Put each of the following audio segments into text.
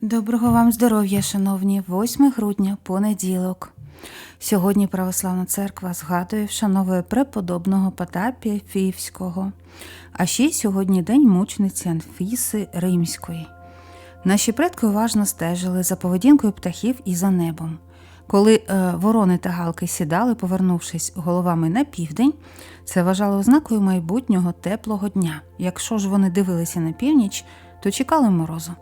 Доброго вам здоров'я, шановні, 8 грудня, понеділок. Сьогодні Православна церква згадує, вшановує преподобного Потапія Фіївського, а ще сьогодні день мучениці Анфіси Римської. Наші предки уважно стежили за поведінкою птахів і за небом. Коли е, ворони та галки сідали, повернувшись головами на південь, це вважало ознакою майбутнього теплого дня. Якщо ж вони дивилися на північ, то чекали морозу.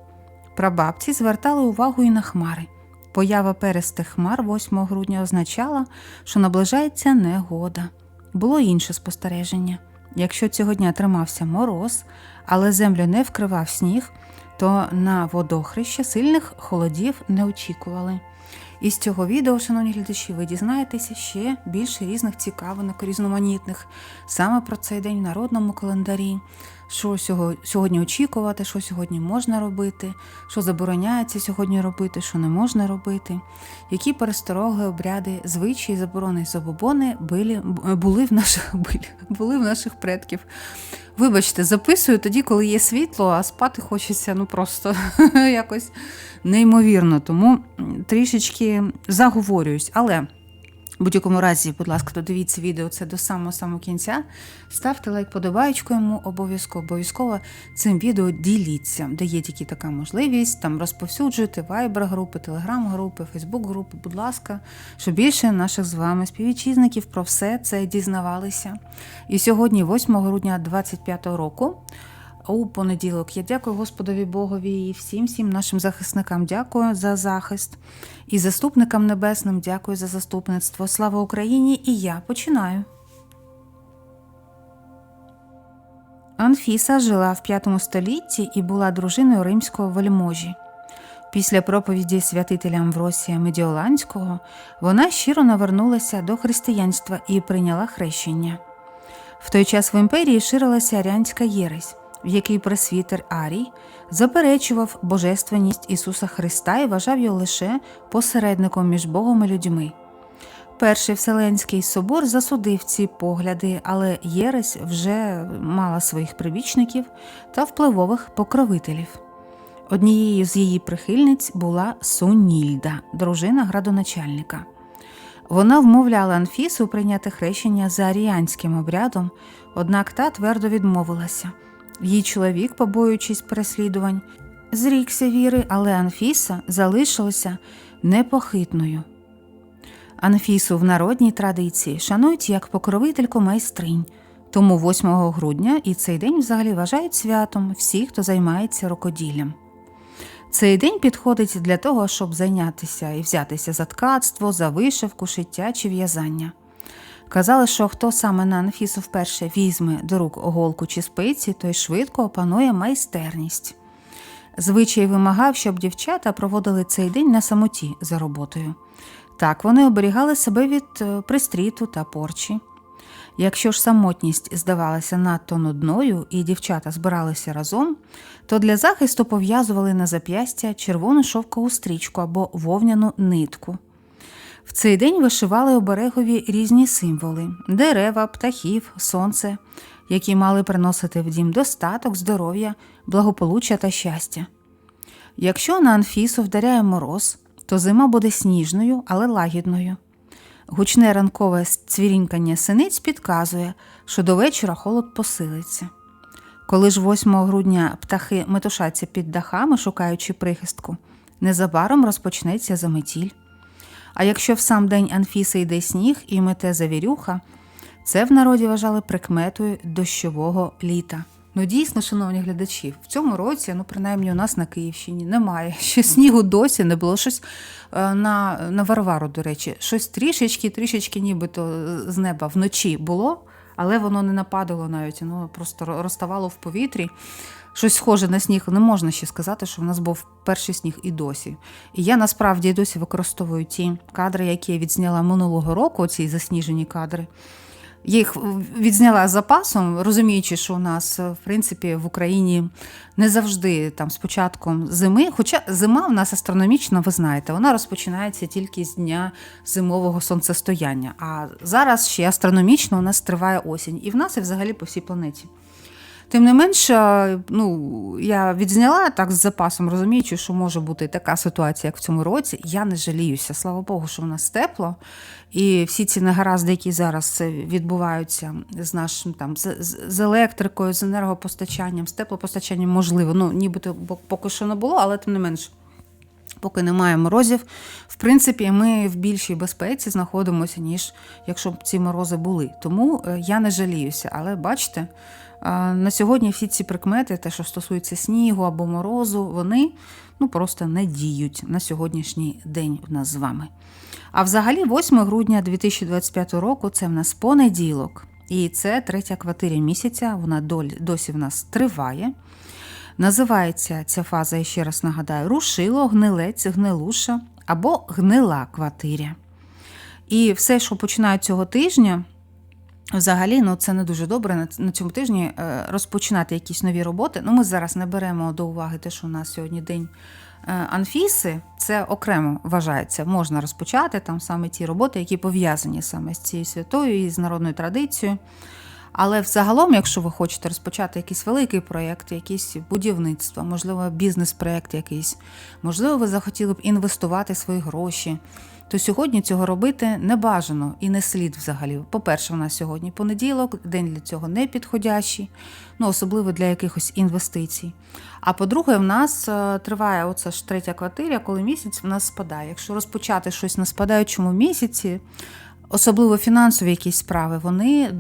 Прабабці звертали увагу і на хмари. Поява перестих хмар 8 грудня означала, що наближається негода. Було інше спостереження. Якщо цього дня тримався мороз, але землю не вкривав сніг, то на водохреще сильних холодів не очікували. Із цього відео, шановні глядачі, ви дізнаєтеся ще більше різних цікавинок, різноманітних саме про цей день в народному календарі, що сьогодні очікувати, що сьогодні можна робити, що забороняється сьогодні робити, що не можна робити, які перестороги, обряди, звичаї, заборони і забобони були, були, в наших, були, були в наших предків. Вибачте, записую тоді, коли є світло, а спати хочеться ну просто якось неймовірно. Тому трішечки заговорююсь. Але в будь-якому разі, будь ласка, додивіться відео це до самого самого кінця. Ставте лайк, подобаєчку йому обов'язково. Обов'язково цим відео діліться, де є тільки така можливість. Там розповсюджуйте вайбер-групи, телеграм-групи, фейсбук-групи, будь ласка, щоб більше наших з вами співвітчизників про все це дізнавалися. І сьогодні, 8 грудня 2025 року, у понеділок я дякую Господові Богові і всім всім нашим захисникам дякую за захист. І заступникам небесним дякую за заступництво. Слава Україні! І я починаю. Анфіса жила в V столітті і була дружиною римського вельможі. Після проповіді святителя Амвросія Медіоланського вона щиро навернулася до християнства і прийняла хрещення. В той час в імперії ширилася аріанська єресь, в якій пресвітер Арій заперечував божественність Ісуса Христа і вважав його лише посередником між Богом і людьми. Перший Вселенський собор засудив ці погляди, але Єресь вже мала своїх прибічників та впливових покровителів. Однією з її прихильниць була Сунільда, дружина градоначальника. Вона вмовляла Анфісу прийняти хрещення за аріанським обрядом, однак та твердо відмовилася. Її чоловік, побоюючись переслідувань, зрікся віри, але Анфіса залишилася непохитною. Анфісу в народній традиції шанують як покровительку майстринь, тому 8 грудня і цей день взагалі вважають святом всі, хто займається рукоділлям. Цей день підходить для того, щоб зайнятися і взятися за ткацтво, за вишивку, шиття чи в'язання. Казали, що хто саме на Анфісу вперше візьме до рук оголку чи спиці, той швидко опанує майстерність. Звичай вимагав, щоб дівчата проводили цей день на самоті за роботою. Так вони оберігали себе від е, пристріту та порчі. Якщо ж самотність здавалася надто нудною і дівчата збиралися разом, то для захисту пов'язували на зап'ястя червону шовкову стрічку або вовняну нитку. В цей день вишивали оберегові різні символи дерева, птахів, сонце, які мали приносити в дім достаток, здоров'я, благополуччя та щастя. Якщо на Анфісу вдаряє мороз, то зима буде сніжною, але лагідною. Гучне ранкове цвірінькання синиць підказує, що до вечора холод посилиться. Коли ж 8 грудня птахи метушаться під дахами, шукаючи прихистку, незабаром розпочнеться заметіль. А якщо в сам день Анфіси йде сніг і мете завірюха, це в народі вважали прикметою дощового літа. Ну дійсно, шановні глядачі, в цьому році, ну принаймні у нас на Київщині, немає. Ще снігу досі не було щось е, на, на Варвару, до речі, щось трішечки, трішечки, нібито з неба вночі було, але воно не нападало навіть, воно просто розставало в повітрі. Щось схоже на сніг, не можна ще сказати, що в нас був перший сніг і досі. І я насправді досі використовую ті кадри, які я відзняла минулого року, ці засніжені кадри. Я їх відзняла з запасом, розуміючи, що у нас, в принципі, в Україні не завжди там з початком зими. Хоча зима в нас астрономічна, ви знаєте, вона розпочинається тільки з дня зимового сонцестояння. А зараз ще астрономічно у нас триває осінь. І в нас, і взагалі по всій планеті. Тим не менш, е, ну, я відзняла так з запасом, розуміючи, що може бути така ситуація, як в цьому році. Я не жаліюся. Слава Богу, що в нас тепло. І всі ці негаразди, які зараз е, відбуваються з нашим там з, з- електрикою, з енергопостачанням, з теплопостачанням, можливо, ну нібито поки що не було, але тим не менш. Поки немає морозів, в принципі, ми в більшій безпеці знаходимося, ніж якщо б ці морози були. Тому е, я не жаліюся. Але бачите, на сьогодні всі ці прикмети, те, що стосується снігу або морозу, вони ну, просто не діють на сьогоднішній день в нас з вами. А взагалі, 8 грудня 2025 року це в нас понеділок, і це третя квартиря місяця. Вона досі в нас триває. Називається ця фаза, я ще раз нагадаю, рушило, гнилець, гнилуша або гнила квартиря. І все, що починають цього тижня, взагалі, ну це не дуже добре на, цьому тижні е, розпочинати якісь нові роботи. Ну, ми зараз не беремо до уваги те, що у нас сьогодні день е, Анфіси. Це окремо вважається, можна розпочати там саме ті роботи, які пов'язані саме з цією святою і з народною традицією. Але взагалом, якщо ви хочете розпочати якийсь великий проєкт, якісь будівництво, можливо, бізнес-проєкт якийсь, можливо, ви захотіли б інвестувати свої гроші, то сьогодні цього робити не бажано і не слід взагалі. По-перше, у нас сьогодні понеділок, день для цього не підходящий, ну особливо для якихось інвестицій. А по-друге, в нас е, триває оця ж третя квартира, коли місяць в нас спадає. Якщо розпочати щось на спадаючому місяці, особливо фінансові якісь справи, вони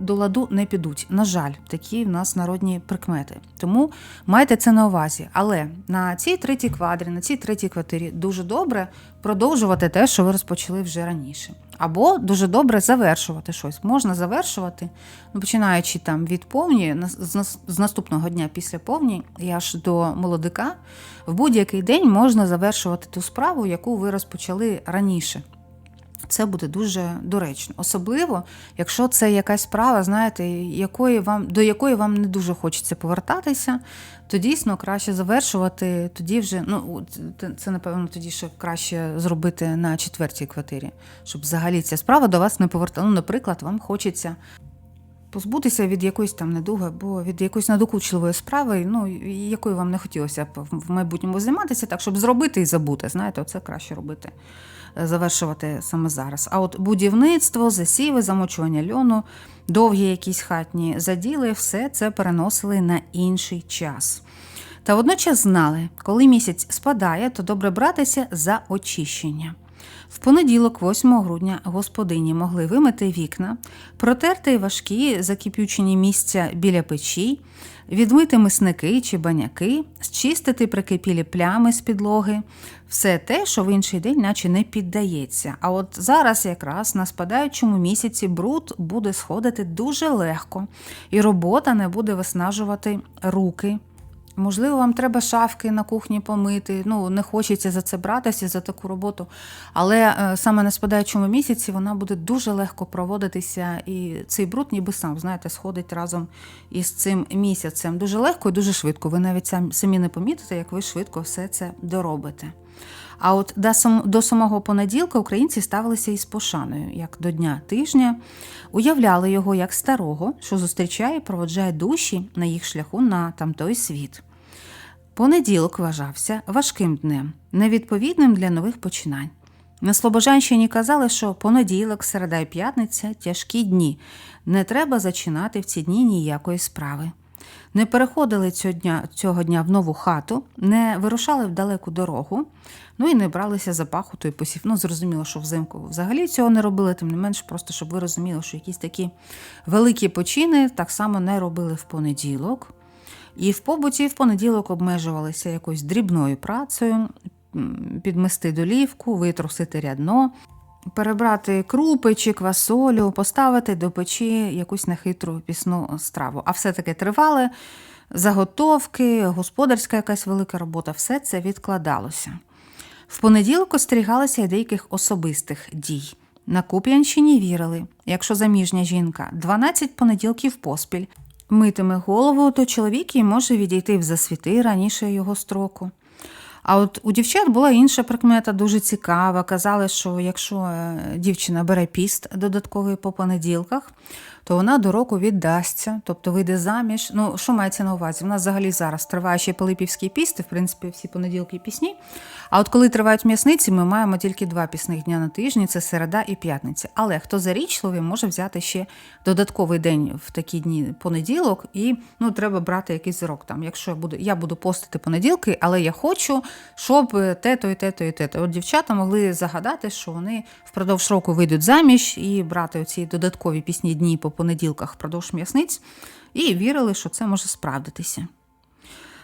до ладу не підуть. На жаль, такі в нас народні прикмети. Тому майте це на увазі. Але на цій третій квадрі, на цій третій квартирі дуже добре продовжувати те, що ви розпочали вже раніше. Або дуже добре завершувати щось. Можна завершувати, ну, починаючи там від повні, з, наступного дня після повні, і аж до молодика, в будь-який день можна завершувати ту справу, яку ви розпочали раніше. Це буде дуже доречно, особливо, якщо це якась справа, знаєте, якої вам до якої вам не дуже хочеться повертатися, то дійсно краще завершувати. Тоді вже ну це- напевно тоді ще краще зробити на четвертій квартирі, щоб взагалі ця справа до вас не повертала. Ну, наприклад, вам хочеться позбутися від якоїсь там недуги або від якоїсь надокучливої справи, ну якою вам не хотілося б в майбутньому займатися, так щоб зробити і забути. Знаєте, це краще робити, завершувати саме зараз. А от будівництво, засіви, замочування льону, довгі якісь хатні заділи, все це переносили на інший час. Та водночас знали, коли місяць спадає, то добре братися за очищення. В понеділок, 8 грудня, господині могли вимити вікна, протерти важкі закипючені місця біля печі, відмити мисники чи баняки, зчистити прикипілі плями з підлоги, все те, що в інший день наче не піддається. А от зараз якраз на спадаючому місяці бруд буде сходити дуже легко, і робота не буде виснажувати руки. Можливо, вам треба шафки на кухні помити. Ну, не хочеться за це братися за таку роботу. Але е, саме на спадаючому місяці вона буде дуже легко проводитися, і цей бруд, ніби сам, знаєте, сходить разом із цим місяцем. Дуже легко і дуже швидко. Ви навіть самі не помітите, як ви швидко все це доробите. А от до самого понеділка українці ставилися із пошаною, як до дня тижня, уявляли його як старого, що зустрічає і проводжає душі на їх шляху на тамтой світ. Понеділок вважався важким днем, невідповідним для нових починань. На Слобожанщині казали, що понеділок, середа і п'ятниця тяжкі дні. Не треба зачинати в ці дні ніякої справи. Не переходили цього дня, цього дня в нову хату, не вирушали в далеку дорогу, ну і не бралися за пахоту і посів. Ну, зрозуміло, що взимку взагалі цього не робили, тим не менш, просто щоб ви розуміли, що якісь такі великі почини так само не робили в понеділок. І в побуті в понеділок обмежувалися якоюсь дрібною працею, підмести долівку, витрусити рядно, перебрати крупи чи квасолю, поставити до печі якусь нехитру пісну страву. А все таки тривали заготовки, господарська якась велика робота, все це відкладалося. В понеділок остерігалися й деяких особистих дій. На Куп'янщині вірили, якщо заміжня жінка 12 понеділків поспіль митиме голову, то чоловік їй може відійти в засвіти раніше його строку. А от у дівчат була інша прикмета, дуже цікава. Казали, що якщо е, дівчина бере піст додатковий по понеділках, то вона до року віддасться, тобто вийде заміж. Ну, що мається на увазі? У нас взагалі зараз триває ще Пилипівський піст, в принципі, всі понеділки пісні. А от коли тривають м'ясниці, ми маємо тільки два пісних дня на тижні це середа і п'ятниця. Але хто зарічливий, може взяти ще додатковий день в такі дні понеділок, і ну, треба брати якийсь зрок. Там, Якщо я буду, я буду постити понеділки, але я хочу, щоб те-то і те-то і те-то. От дівчата могли загадати, що вони впродовж року вийдуть заміж і брати оці додаткові пісні дні по понеділках впродовж м'ясниць, і вірили, що це може справдитися.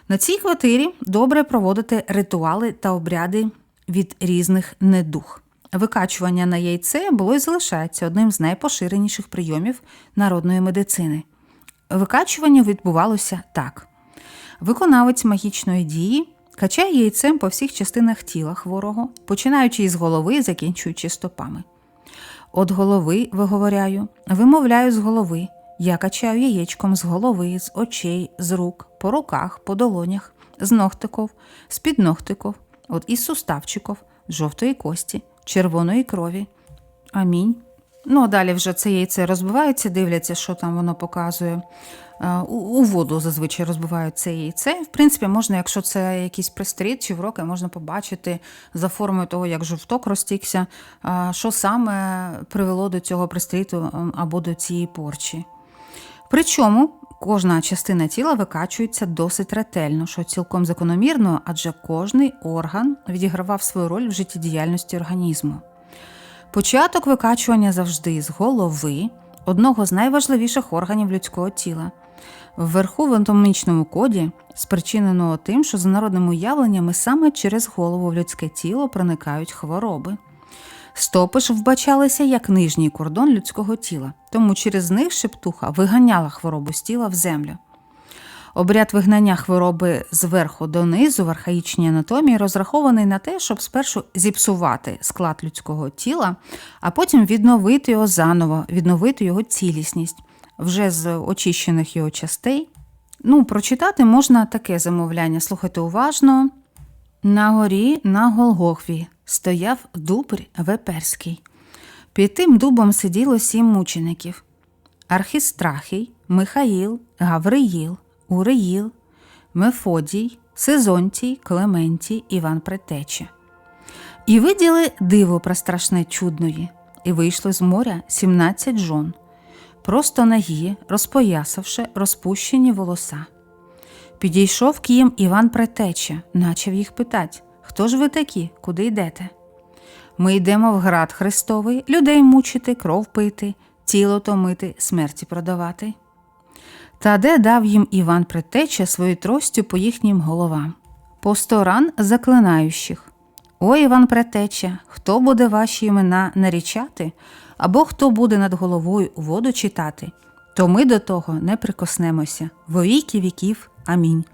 На цій квартирі добре проводити ритуали та обряди від різних недух. Викачування на яйце було і залишається одним з найпоширеніших прийомів народної медицини. Викачування відбувалося так: виконавець магічної дії качає яйцем по всіх частинах тіла хворого, починаючи із голови, закінчуючи стопами. От голови, виговоряю, вимовляю з голови. Я качаю яєчком з голови, з очей, з рук, по руках, по долонях, з ногтиков, з під ногтиков, от із суставчиков, жовтої кості, червоної крові. Амінь. Ну, а далі вже це яйце розбивається, дивляться, що там воно показує. Е, У, воду зазвичай розбивають це яйце. В принципі, можна, якщо це якийсь пристріт чи вроки, можна побачити за формою того, як жовток розтікся, е, що саме привело до цього пристріту або до цієї порчі. Причому кожна частина тіла викачується досить ретельно, що цілком закономірно, адже кожний орган відігравав свою роль в життєдіяльності організму. Початок викачування завжди з голови, одного з найважливіших органів людського тіла. Вверху в анатомічному коді спричинено тим, що за народними уявленнями саме через голову в людське тіло проникають хвороби. Стопи ж вбачалися як нижній кордон людського тіла, тому через них шептуха виганяла хворобу з тіла в землю. Обряд вигнання хвороби зверху донизу в архаїчній анатомії розрахований на те, щоб спершу зіпсувати склад людського тіла, а потім відновити його заново, відновити його цілісність вже з очищених його частей. Ну, прочитати можна таке замовляння. Слухайте уважно. На горі на Голгофі стояв дубр Веперський. Під тим дубом сиділо сім мучеників: Архістрахій, Михаїл, Гавриїл, Уриїл, Мефодій, Сезонтій, Клементій, Іван Претеча. І виділи диво престрашне чудної, і вийшло з моря сімнадцять жон, просто нагі, розпоясавши розпущені волоса. Підійшов к їм Іван Претеча, начав їх питать, хто ж ви такі, куди йдете? Ми йдемо в град Христовий, людей мучити, кров пити, тіло томити, смерті продавати. Та де дав їм Іван Претеча свою тростю по їхнім головам, по сто ран заклинаючих. О, Іван Претеча, хто буде ваші імена нарічати, або хто буде над головою воду читати, то ми до того не прикоснемося. Во віки віків. Амінь.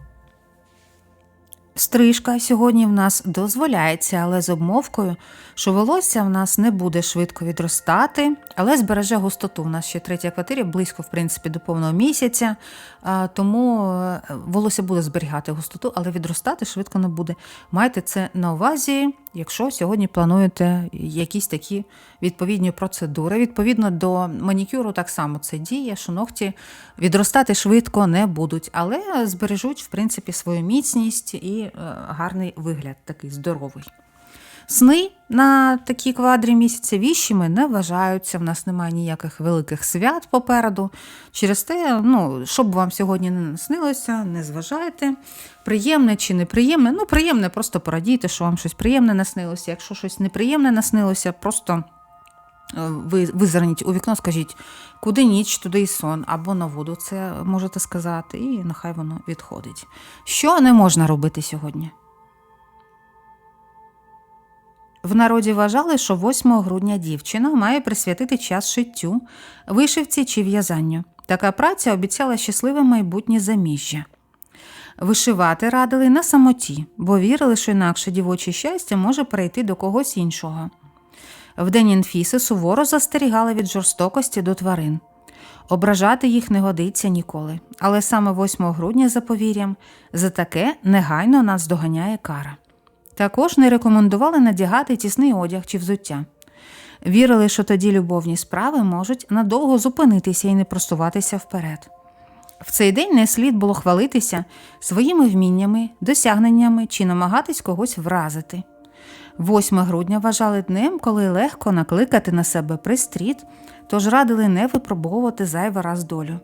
Стрижка сьогодні в нас дозволяється, але з обмовкою, що волосся в нас не буде швидко відростати, але збереже густоту. У нас ще третя квартира, близько, в принципі, до повного місяця, тому е, волосся буде зберігати густоту, але відростати швидко не буде. Майте це на увазі, якщо сьогодні плануєте якісь такі відповідні процедури. Відповідно до манікюру, так само це діє, що ногті відростати швидко не будуть, але збережуть, в принципі, свою міцність і е, гарний вигляд, такий здоровий. Сни на такі квадрі місяця віщими не вважаються. В нас немає ніяких великих свят попереду. Через те, ну, що б вам сьогодні не наснилося, не зважайте. Приємне чи неприємне. Ну, приємне, просто порадійте, що вам щось приємне наснилося. Якщо щось неприємне наснилося, просто визирніть у вікно, скажіть, куди ніч, туди й сон, або на воду це можете сказати, і нехай воно відходить. Що не можна робити сьогодні? В народі вважали, що 8 грудня дівчина має присвятити час шиттю, вишивці чи в'язанню. Така праця обіцяла щасливе майбутнє заміжжя. Вишивати радили на самоті, бо вірили, що інакше дівоче щастя може перейти до когось іншого. В день інфіси суворо застерігали від жорстокості до тварин. Ображати їх не годиться ніколи, але саме 8 грудня, за повір'ям, за таке негайно нас доганяє кара. Також не рекомендували надягати тісний одяг чи взуття. Вірили, що тоді любовні справи можуть надовго зупинитися і не просуватися вперед. В цей день не слід було хвалитися своїми вміннями, досягненнями чи намагатись когось вразити. 8 грудня вважали днем, коли легко накликати на себе пристріт, тож радили не випробовувати зайвий раз долю.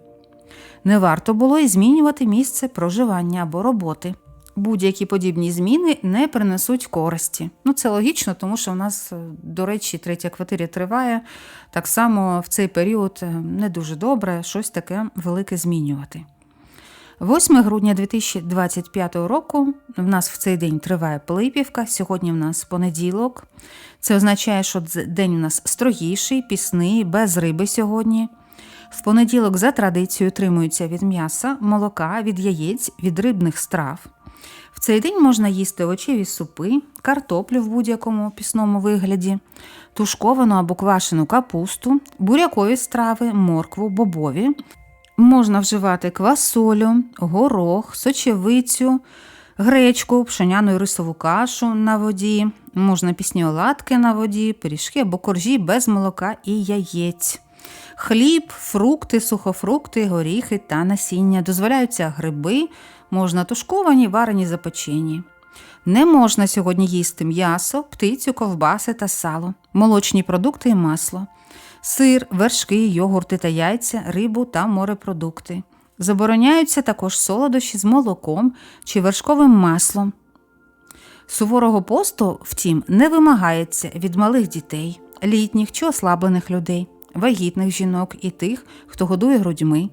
Не варто було і змінювати місце проживання або роботи. Будь-які подібні зміни не принесуть користі. Ну, це логічно, тому що в нас, е, до речі, третя квартира триває. Так само в цей період е, не дуже добре щось таке велике змінювати. 8 грудня 2025 року в нас в цей день триває Пилипівка. Сьогодні в нас понеділок. Це означає, що день у нас строгіший, пісний, без риби сьогодні. В понеділок за традицією тримуються від м'яса, молока, від яєць, від рибних страв. В цей день можна їсти овочеві супи, картоплю в будь-якому пісному вигляді, тушковану або квашену капусту, бурякові страви, моркву, бобові. Можна вживати квасолю, горох, сочевицю, гречку, пшеняну і рисову кашу на воді, можна пісні оладки на воді, пиріжки або коржі без молока і яєць. Хліб, фрукти, сухофрукти, горіхи та насіння. Дозволяються гриби, можна тушковані, варені запечені. Не можна сьогодні їсти м'ясо, птицю, ковбаси та сало, молочні продукти і масло, сир, вершки, йогурти та яйця, рибу та морепродукти. Забороняються також солодощі з молоком чи вершковим маслом. Суворого посту, втім, не вимагається від малих дітей, літніх чи ослаблених людей, вагітних жінок і тих, хто годує грудьми.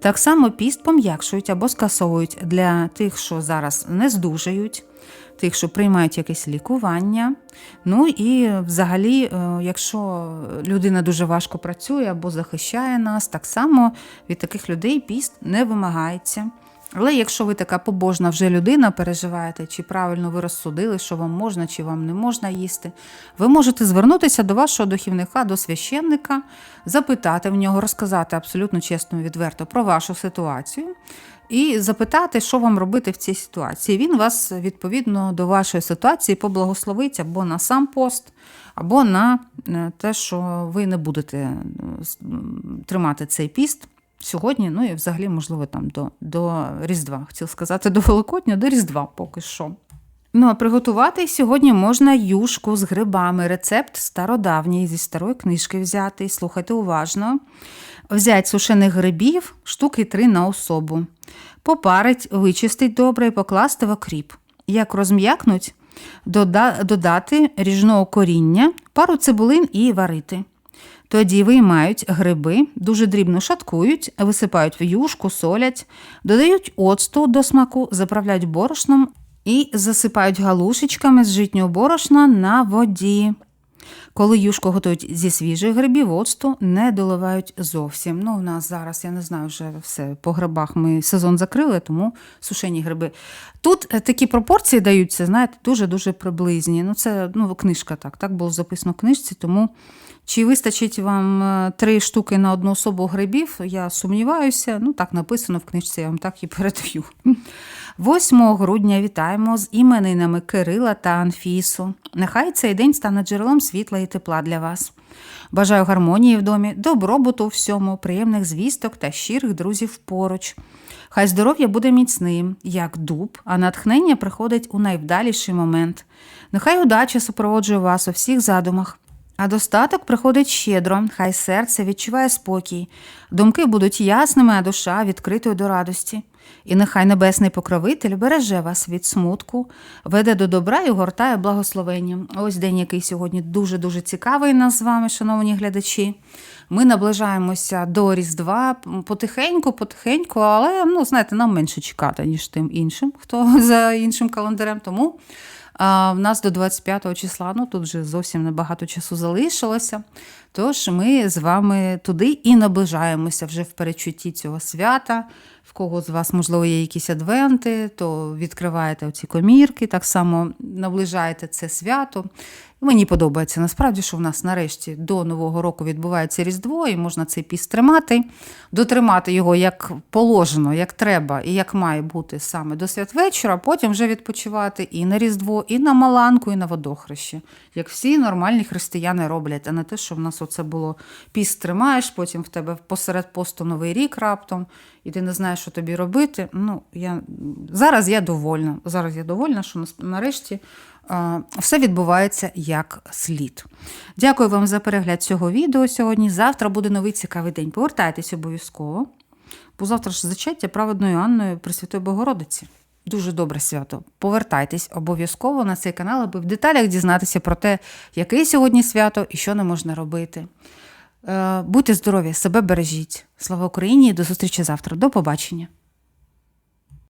Так само піст пом'якшують або скасовують для тих, що зараз не здужають, тих, що приймають якесь лікування. Ну і взагалі, е, якщо людина дуже важко працює або захищає нас, так само від таких людей піст не вимагається. Але якщо ви така побожна вже людина, переживаєте, чи правильно ви розсудили, що вам можна, чи вам не можна їсти, ви можете звернутися до вашого духівника, до священника, запитати в нього, розказати абсолютно чесно і відверто про вашу ситуацію і запитати, що вам робити в цій ситуації. Він вас відповідно до вашої ситуації поблагословить або на сам пост, або на е, те, що ви не будете е, тримати цей піст. Сьогодні, ну і взагалі, можливо, там до, до Різдва. Хотів сказати до Великодня, до Різдва поки що. Ну, а приготувати сьогодні можна юшку з грибами. Рецепт стародавній зі старої книжки взяти. Слухайте уважно. Взять сушених грибів, штуки три на особу. Попарить, вичистить добре і покласти в окріп. Як розм'якнуть, дода- додати ріжного коріння, пару цибулин і варити. Тоді виймають гриби, дуже дрібно шаткують, висипають в юшку, солять, додають оцту до смаку, заправляють борошном і засипають галушечками з житнього борошна на воді. Коли юшку готують зі свіжих грибів, оцту не доливають зовсім. Ну, у нас зараз, я не знаю, вже все по грибах ми сезон закрили, тому сушені гриби. Тут е, такі пропорції даються, знаєте, дуже-дуже приблизні. Ну, це ну, книжка так, так було записано в книжці, тому чи вистачить вам е, три штуки на одну особу грибів, я сумніваюся. Ну, так написано в книжці, я вам так і передаю. 8 грудня вітаємо з іменинами Кирила та Анфісу. Нехай цей день стане джерелом світла і тепла для вас. Бажаю гармонії в домі, добробуту всьому, приємних звісток та щирих друзів поруч. Хай здоров'я буде міцним, як дуб, а натхнення приходить у найвдаліший момент. Нехай удача супроводжує вас у всіх задумах. А достаток приходить щедро, хай серце відчуває спокій, думки будуть ясними, а душа відкритою до радості. І нехай небесний покровитель береже вас від смутку, веде до добра і гортає благословенням. Ось день, який сьогодні дуже-дуже цікавий нас з вами, шановні глядачі. Ми наближаємося до Різдва потихеньку, потихеньку, але ну, знаєте, нам менше чекати, ніж тим іншим, хто за іншим календарем. Тому а в нас до 25 числа, ну тут вже зовсім небагато часу залишилося. Тож ми з вами туди і наближаємося вже в перечутті цього свята. В кого з вас, можливо, є якісь адвенти, то відкриваєте оці комірки, так само наближаєте це свято. Мені подобається насправді, що в нас нарешті до Нового року відбувається Різдво, і можна цей піст тримати, дотримати його як положено, як треба, і як має бути саме до святвечора, а потім вже відпочивати і на Різдво, і на Маланку, і на водохреще, як всі нормальні християни роблять, а не те, що в нас оце було піст тримаєш, потім в тебе посеред посту Новий рік раптом, і ти не знаєш, що тобі робити. Ну, я... Зараз я довольна. Зараз я довольна, що нарешті все відбувається як слід. Дякую вам за перегляд цього відео сьогодні. Завтра буде новий цікавий день. Повертайтесь обов'язково, бо завтра ж зачаття праведною Анною Пресвятої Богородиці. Дуже добре свято. Повертайтесь обов'язково на цей канал, аби в деталях дізнатися про те, яке сьогодні свято і що не можна робити. Е, Будьте здорові, себе бережіть. Слава Україні! До зустрічі завтра. До побачення.